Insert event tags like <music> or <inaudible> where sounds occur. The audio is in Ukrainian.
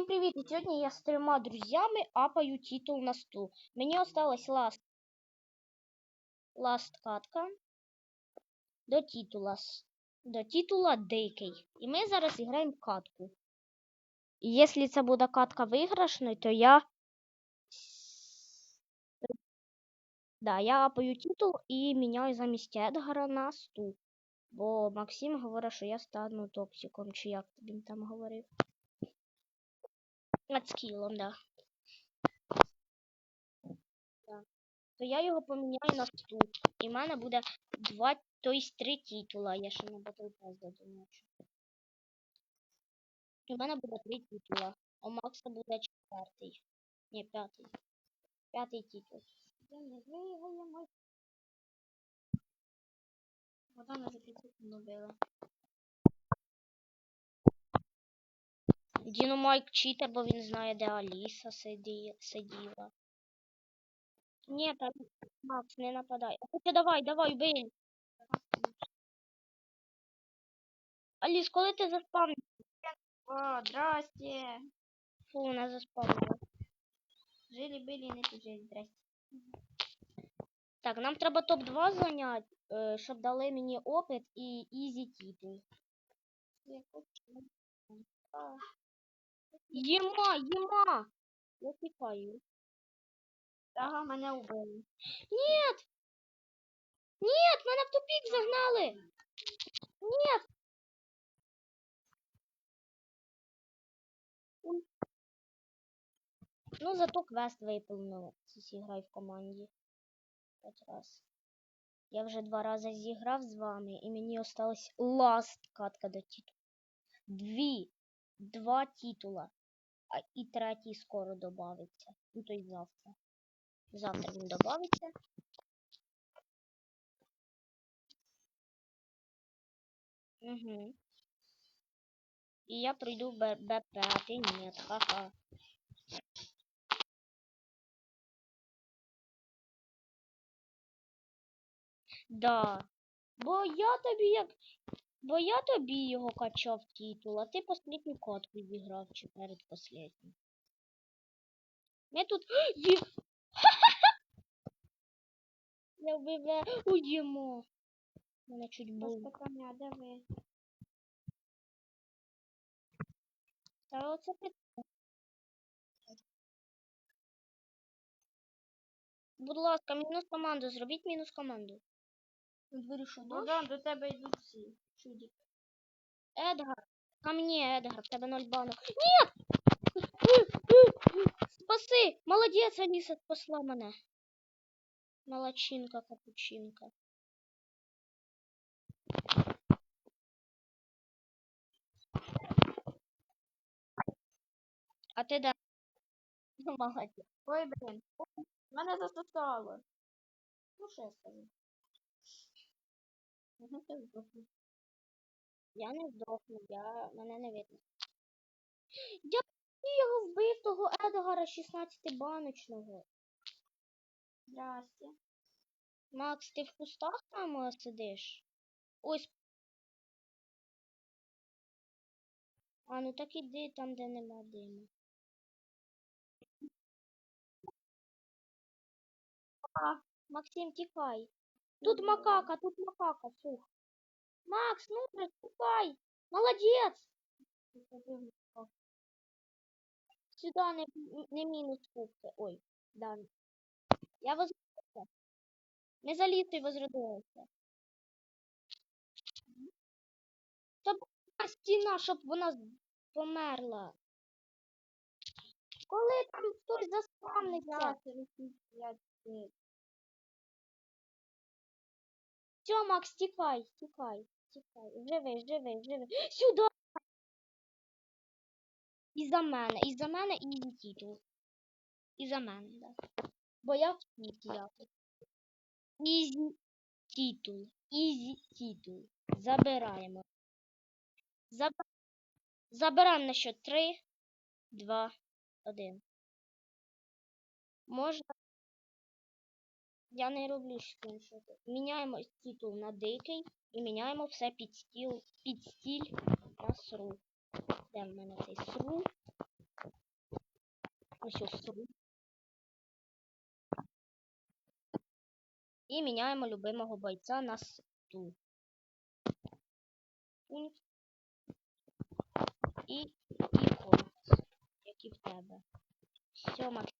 Всім привіт! І сьогодні я з трьома друзями апаю титул на стул. Мені осталась ласт. Ласт катка. До титула. с- До титула дикий. І ми зараз граємо катку. І якщо це буде катка виграшною, то я. Да, я апаю титул і міняю замість Едгара на стул. Бо Максим говорить, що я стану токсиком, чи як він там говорив. Над скілом, да. Да. То я його поміняю на стул. І в мене буде два, то есть три титула. Я ще на Pass додумачу. У мене буде три титула. У Макса буде четвертий. Ні, п'ятий. П'ятий титул. Я не вигаємо. Вода на за 5 Діно Майк читер, бо він знає, де Аліса сиді, сиділа. Ні, там Макс, не нападай. А Хоча давай, давай, бий. Аліс, коли ти заспавниш? О, здрасте. Фу, вона заспавнила. Жили-были, не жили, здрасте. Так, нам треба топ-2 зайняти, е, щоб дали мені опит і ізі титул. Я хочу. Єма, єма! Я тікаю. Ага, мене убили. Нет! Нет, мене в тупик загнали! Нет! Ну, зато квест виповнили. Зіграй в команді. П'ять раз. Я вже два рази зіграв з вами, і мені осталась ласт катка до титулу. Дві. Два титула. А і третій скоро добавиться. Ну, то й завтра. Завтра він добавиться. Угу. І я прийду в Б- БП, ні, ха-ха. Да. Бо я тобі як. Бо я тобі його качав титул, а ти последню катку зіграв чи перед последню. Ми тут. <gasps> Є... <laughs> Я вбиваю. Уйдемо. Мене чуть ви? Та оце ти. Будь ласка, мінус команду. Зробіть мінус команду. Вирішив Богдан, до тебе йдуть всі. Чудик. Эдгар, ко мне, Эдгар, в тебе ноль банок. Нет! Спаси! Молодець, Аліса спасла мене. Молодчинка, капучинка. А ти де? Ну, <laughs> молодець. Ой, блін. Мене засосало. Ну, що я скажу? Ти здохнув. Я не здохну, я... мене не видно. Я його вбив того Едгара 16-баночного. Здрасте. Макс, ти в кустах там е, сидиш? Ось. А, ну так іди там, де нема диму. А, Максим, тікай. Тут макака, тут макака, фух. Макс, ну же, тікай. Молодець. Сюда не, не мінус фукти. Ой, да. Я возродився. Не залізти возродилися. Та була вона померла. Коли там хтось заспавниться. Все, Макс, тікай, тікай, тікай. Живи, живи, живи. Сюди! І за мене, і за мене, і титул. І за мене, да. Бо я в світі якось. Ізі титул. Ізі титул. Забираємо. Заб... Забираємо на счет 3, 2, 1. Можна. Я не роблю скріншоти. Міняємо титул на дикий і міняємо все під стіл, під стіль на сру. Де в мене цей сру? Ось сру. І міняємо любимого бойця на сту. І і компас, як і в тебе. Все, Макс.